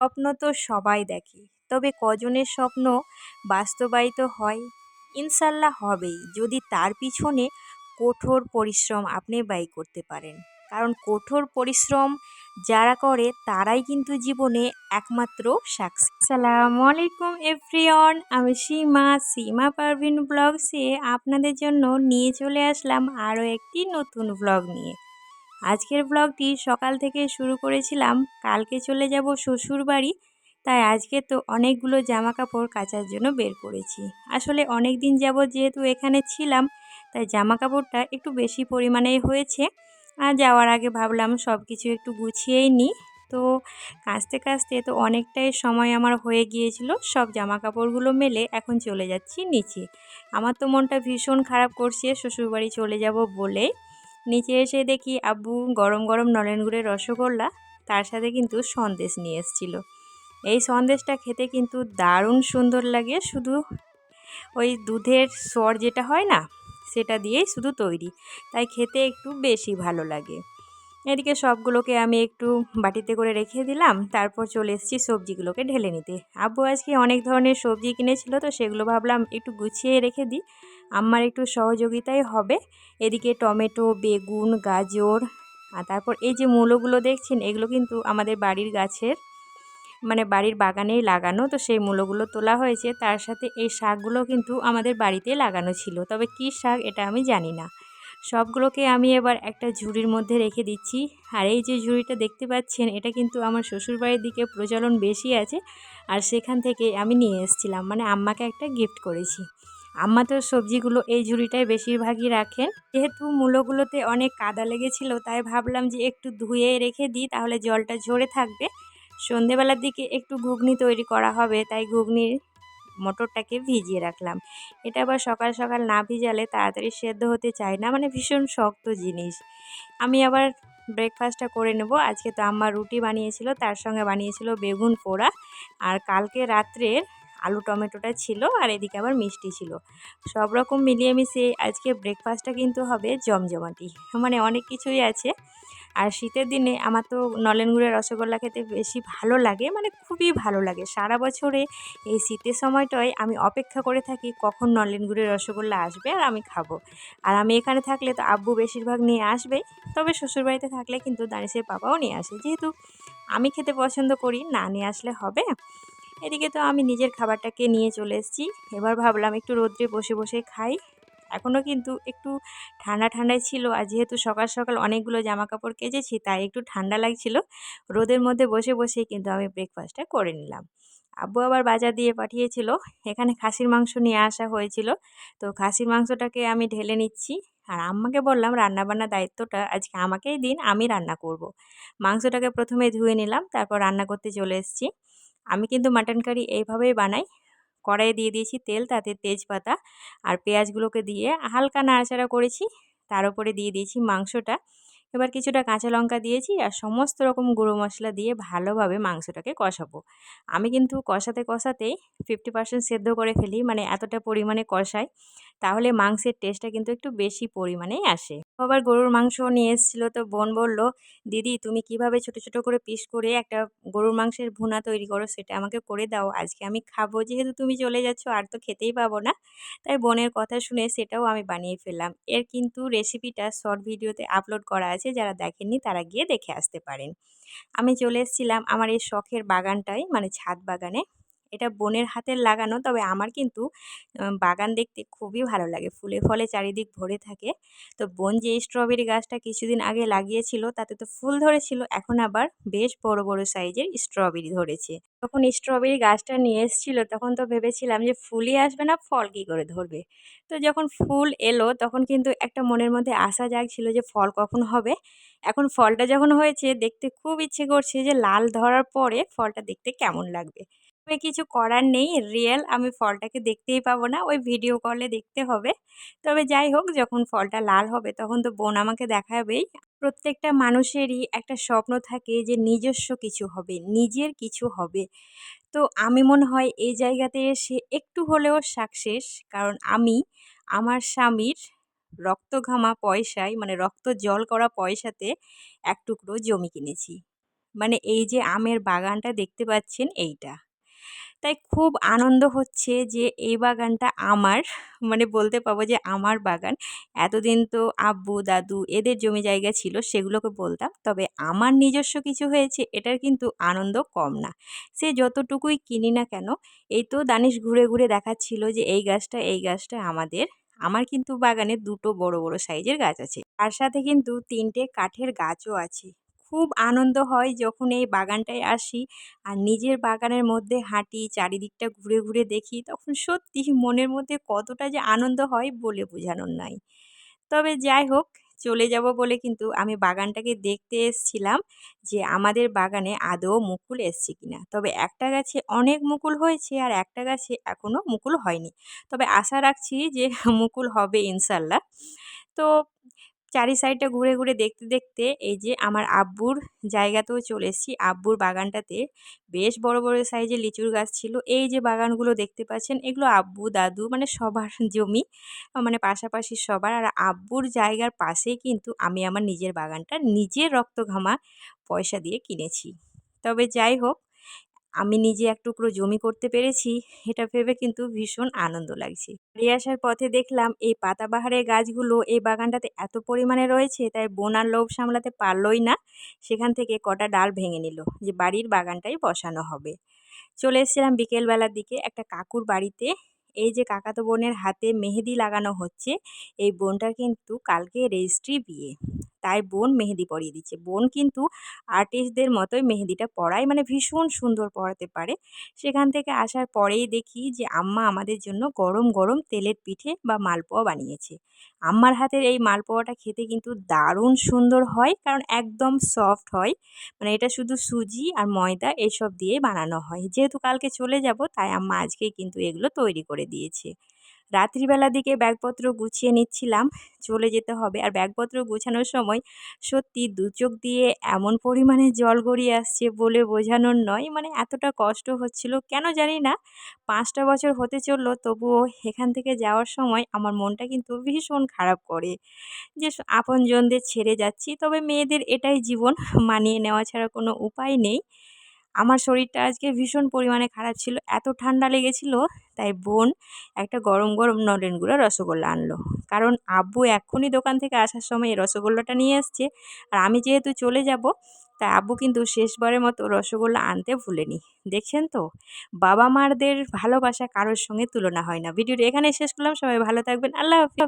স্বপ্ন তো সবাই দেখে, তবে কজনের স্বপ্ন বাস্তবায়িত হয়? ইনশাল্লাহ হবেই, যদি তার পিছনে কঠোর পরিশ্রম আপনি ব্যয় করতে পারেন। কারণ কঠোর পরিশ্রম যারা করে, তারাই কিন্তু জীবনে একমাত্র সাকসেস। সালামু আলাইকুম এভরিওয়ান, আমি সীমা সীমা পারভিন ব্লগসে আপনাদের জন্য নিয়ে চলে আসলাম আরও একটি নতুন ব্লগ নিয়ে। আজকের ব্লগটি সকাল থেকে শুরু করেছিলাম, কালকে চলে যাব শ্বশুর বাড়ি, তাই আজকে তো অনেকগুলো জামা কাপড় কাচার জন্য বের করেছি। আসলে অনেক দিন যাব যেহেতু এখানে ছিলাম, তাই জামা কাপড়টা একটু বেশি পরিমাণেই হয়েছে। আর যাওয়ার আগে ভাবলাম সব কিছু একটু গুছিয়েই নিই। তো কাচতে কাচতে তো অনেকটাই সময় আমার হয়ে গিয়েছিল, সব জামা কাপড়গুলো মেলে এখন চলে যাচ্ছি নিচে। আমার তো মনটা ভীষণ খারাপ করছে, শ্বশুরবাড়ি চলে যাব বলে। নিচে এসে দেখি আব্বু গরম গরম নলেন গুড়ের রসগোল্লা, তার সাথে কিন্তু সন্দেশ নিয়ে এসেছিল। এই সন্দেশটা খেতে কিন্তু দারুণ সুন্দর লাগে, শুধু ওই দুধের স্বর যেটা হয় না, সেটা দিয়েই শুধু তৈরি, তাই খেতে একটু বেশি ভালো লাগে। এদিকে সবগুলোকে আমি একটু বাটিতে করে রেখে দিলাম, তারপর চলে এসেছি সবজিগুলোকে ঢেলে নিতে। আব্বু আজকে অনেক ধরনের সবজি কিনেছিল, তো সেগুলো ভাবলাম একটু গুছিয়ে রেখে দিই। আমার একটু সহযোগিতাই হবে। এদিকে টমেটো, বেগুন, গাজর, আর তারপর এই যে মূলোগুলো দেখছেন, এগুলো কিন্তু আমাদের বাড়ির গাছের মানে বাড়ির বাগানেই লাগানো। তো সেই মূলোগুলো তোলা হয়েছে। তার সাথে এই শাকগুলো কিন্তু আমাদের বাড়িতে লাগানো ছিল। তবে কী শাক এটা আমি জানি না। সবগুলোকে আমি এবার একটা ঝুড়ির মধ্যে রেখে দিচ্ছি। আর এই যে ঝুড়িটা দেখতে পাচ্ছেন, এটা কিন্তু আমার শ্বশুরবাড়ির দিকে প্রচলন বেশি আছে। আর সেখান থেকে আমি নিয়ে এসেছিলাম। মানে আম্মাকে একটা গিফট করেছি। আম্মা তো সবজিগুলো এই ঝুড়িটাই বেশিরভাগই রাখেন যেহেতু মূলোগুলোতে অনেক কাদা লেগেছিল, তাই ভাবলাম যে একটু ধুয়ে রেখে দিই, তাহলে জলটা ঝরে থাকবে। সন্ধেবেলার দিকে একটু ঘুগনি তৈরি করা হবে, তাই ঘুগনির মটরটাকে ভিজিয়ে রাখলাম। এটা আবার সকাল সকাল না ভিজালে তাড়াতাড়ি সেদ্ধ হতে চায় না মানে ভীষণ শক্ত জিনিস। আমি আবার ব্রেকফাস্টটা করে নেব। আজকে তো আম্মা রুটি বানিয়েছিল, তার সঙ্গে বানিয়েছিল বেগুন পোড়া। আর কালকে রাত্রের আলু টমেটোটা ছিল আর এদিকে আবার মিষ্টি ছিল। সব রকম মিলিয়ে মিশিয়ে আজকে ব্রেকফাস্টটা কিন্তু হবে জমজমাটি। মানে অনেক কিছুই আছে। আর শীতের দিনে আমার তো নলেন গুড়ের রসগোল্লা খেতে বেশি ভালো লাগে মানে খুবই ভালো লাগে। সারা বছরে এই শীতের সময়টায় আমি অপেক্ষা করে থাকি কখন নলেন গুড়ের রসগোল্লা আসবে আর আমি খাব। আর আমি এখানে থাকলে তো আব্বু বেশিরভাগ নিয়ে আসবে তবে শ্বশুরবাড়িতে থাকলে কিন্তু দাঁড়িয়ে বাবাও নিয়ে আসে। যেহেতু আমি খেতে পছন্দ করি, না নিয়ে আসলে হবে। এদিকে তো আমি নিজের খাবারটাকে নিয়ে চলে এসেছি। এবার ভাবলাম একটু রোদ্রে বসে বসে খাই। এখনও কিন্তু একটু ঠান্ডা ঠান্ডাই ছিল আর যেহেতু সকাল সকাল অনেকগুলো জামা কাপড় কেচেছি, তাই একটু ঠান্ডা লাগছিল। রোদের মধ্যে বসে বসে কিন্তু আমি ব্রেকফাস্টটা করে নিলাম। আব্বু আবার বাজার দিয়ে পাঠিয়েছিল। এখানে খাসির মাংস নিয়ে আসা হয়েছিল। তো খাসির মাংসটাকে আমি ঢেলে নিচ্ছি। আর আম্মাকে বললাম, রান্নাবান্নার দায়িত্বটা আজকে আমাকেই দিন, আমি রান্না করব। মাংসটাকে প্রথমে ধুয়ে নিলাম, তারপর রান্না করতে চলে এসেছি। আমি কিন্তু মাটন কারি এইভাবেই বানাই। কড়াইয়ে দিয়ে দিয়েছি তেল, তাতে তেজপাতা আর পেঁয়াজগুলোকে দিয়ে হালকা নাড়াচাড়া করেছি। তার উপরে দিয়ে দিয়েছি মাংসটা। এবার কিছুটা কাঁচা লঙ্কা দিয়েছি আর সমস্ত রকম গুঁড়ো মশলা দিয়ে ভালোভাবে মাংসটাকে কষাবো। আমি কিন্তু কষাতে কষাতেই ফিফটি পার্সেন্ট সেদ্ধ করে ফেলি মানে এতটা পরিমাণে কষাই। তাহলে মাংসের টেস্টটা কিন্তু একটু বেশি পরিমাণেই আসে। আবার গরুর মাংস নিয়ে এসেছিল তো বোন বলল, দিদি, তুমি কীভাবে ছোট ছোট করে পিস করে একটা গরুর মাংসের ভুনা তৈরি করো সেটা আমাকে করে দাও। আজকে আমি খাব, যেহেতু তুমি চলে যাচ্ছ, আর তো খেতেই পাবো না। তাই বোনের কথা শুনে সেটাও আমি বানিয়ে ফেললাম। এর কিন্তু রেসিপিটা শর্ট ভিডিওতে আপলোড করা আছে, যারা দেখেননি তারা গিয়ে দেখে আসতে পারেন। আমি চলে এসেছিলাম আমার এই শখের বাগানটাই মানে ছাদ বাগানে। এটা বোনের হাতের লাগানো, তবে আমার কিন্তু বাগান দেখতে খুবই ভালো লাগে। ফুলে ফলে চারিদিক ভরে থাকে। তো বোন যে স্ট্রবেরি গাছটা কিছুদিন আগে লাগিয়েছিল, তাতে তো ফুল ধরেছিল, এখন আবার বেশ বড় বড় সাইজের স্ট্রবেরি ধরেছে। তখন স্ট্রবেরি গাছটা নিয়ে এসেছিল, তখন তো ভেবেছিলাম যে ফুলই আসবে না, ফল কী করে ধরবে? তো যখন ফুল এলো, তখন কিন্তু একটা মনের মধ্যে আশা জাগছিল যে ফল কখন হবে? এখন ফলটা যখন হয়েছে, দেখতে খুব ইচ্ছে করছে যে লাল ধরার পরে ফলটা দেখতে কেমন লাগবে? তবে কিছু করার নেই। রিয়েল আমি ফলটাকে দেখতেই পাবো না। ওই ভিডিও কলে দেখতে হবে। তবে যাই হোক, যখন ফলটা লাল হবে, তখন তো বোন আমাকে দেখাবেই। প্রত্যেকটা মানুষেরই একটা স্বপ্ন থাকে যে, নিজস্ব কিছু হবে, নিজের কিছু হবে। তো আমি মনে হয় এই জায়গাতে এসে একটু হলেও সাকসেস কারণ আমি, আমার স্বামীর রক্ত ঘামা পয়সায় মানে রক্ত জল করা পয়সাতে এক টুকরো জমি কিনেছি। মানে এই যে, আমের বাগানটা দেখতে পাচ্ছেন, এইটা। তাই খুব আনন্দ হচ্ছে যে এই বাগানটা আমার মানে বলতে পাবো যে আমার বাগান। এতদিন তো আব্বু, দাদু এদের জমি জায়গা ছিল, সেগুলোকে বলতাম। তবে আমার নিজস্ব কিছু হয়েছে, এটার কিন্তু আনন্দ কম না। সে যতটুকুই কিনি না কেন, এই তো দানিশ ঘুরে ঘুরে দেখাচ্ছিল যে এই গাছটা এই গাছটা আমাদের। আমার কিন্তু বাগানে দুটো বড় বড় সাইজের গাছ আছে। তার সাথে কিন্তু তিনটে কাঠের গাছও আছে। খুব আনন্দ হয় যখন এই বাগানটায় আসি। আর নিজের বাগানের মধ্যে হাঁটি, চারিদিকটা ঘুরে ঘুরে দেখি, তখন সত্যি মনের মধ্যে কতটা যে আনন্দ হয় বলে বোঝানোর নাই। তবে যাই হোক, চলে যাব বলে কিন্তু আমি বাগানটাকে দেখতে এসছিলাম যে আমাদের বাগানে আদৌ মুকুল এসছে কিনা। তবে একটা গাছে অনেক মুকুল হয়েছে আর একটা গাছে এখনও মুকুল হয়নি। তবে আশা রাখছি যে মুকুল হবে ইনশাল্লাহ। তো চারি সাইডটা ঘুরে ঘুরে দেখতে দেখতে এই যে আমার আব্বুর জায়গাতেও চলে এসেছি। আব্বুর বাগানটাতে বেশ বড় বড় সাইজের লিচুর গাছ ছিল। এই যে বাগানগুলো দেখতে পাচ্ছেন, এগুলো আব্বু, দাদু মানে সবার জমি মানে পাশাপাশি সবার। আর আব্বুর জায়গার পাশেই কিন্তু আমি আমার নিজের বাগানটা, নিজের রক্ত ঘামা পয়সা দিয়ে কিনেছি। তবে যাই হোক আমি নিজে এক টুকরো জমি করতে পেরেছি, এটা ভেবে কিন্তু ভীষণ আনন্দ লাগছে। বাড়ি আসার পথে দেখলাম এই পাতাবাহারের গাছগুলো এই বাগানটাতে এত পরিমাণে রয়েছে, তাই বোনার লোভ সামলাতে পারলই না। সেখান থেকে কটা ডাল ভেঙে নিল যে বাড়ির বাগানটাই বসানো হবে। চলে এসেছিলাম বিকেলবেলার দিকে একটা কাকুর বাড়িতে। এই যে কাকাতো বোনের হাতে মেহেদি লাগানো হচ্ছে, এই বোনটার কিন্তু কালকে রেজিস্ট্রি বিয়ে। তাই বোন মেহেদি পরিয়ে দিচ্ছে। বোন কিন্তু আর্টিস্টদের মতোই মেহেদিটা পড়ায় মানে ভীষণ সুন্দর পড়াতে পারে। সেখান থেকে আসার পরেই দেখি যে, আম্মা আমাদের জন্য গরম গরম তেলের পিঠে বা মালপোয়া বানিয়েছে। আম্মার হাতের এই মালপোয়াটা খেতে কিন্তু দারুণ সুন্দর হয়, কারণ একদম সফট হয়। মানে এটা শুধু সুজি আর ময়দা এসব দিয়ে বানানো হয়। যেহেতু কালকে চলে যাব, তাই আম্মা আজকেই কিন্তু এগুলো তৈরি করে দিয়েছে। রাত্রিবেলার দিকে ব্যাগপত্র গুছিয়ে নিচ্ছিলাম, চলে যেতে হবে। আর ব্যাগপত্র গুছানোর সময় সত্যি দু চোখ দিয়ে এমন পরিমাণে জল গড়িয়ে আসছে বলে বোঝানোর নয় মানে এতটা কষ্ট হচ্ছিল। কেন জানি না, পাঁচটা বছর হতে চলল, তবুও এখান থেকে যাওয়ার সময় আমার মনটা কিন্তু ভীষণ খারাপ করে। যে আপনজনদের ছেড়ে যাচ্ছি, তবে মেয়েদের এটাই জীবন মানিয়ে নেওয়া ছাড়া কোনো উপায় নেই। আমার শরীরটা আজকে ভীষণ পরিমাণে খারাপ ছিল, এত ঠান্ডা লেগেছিল, তাই বোন একটা গরম গরম নলেন গুঁড়া রসগোল্লা আনলো। কারণ আব্বু এক্ষুনি দোকান থেকে আসার সময় এই রসগোল্লাটা নিয়ে এসছে, আর আমি যেহেতু চলে যাব, তাই আব্বু কিন্তু শেষবারের মতো রসগোল্লা আনতে ভুলেনি। দেখছেন তো? বাবা মারদের ভালোবাসা কারোর সঙ্গে তুলনা হয় না। ভিডিওটি এখানে শেষ করলাম, সবাই ভালো থাকবেন, আল্লাহ হাফিজ।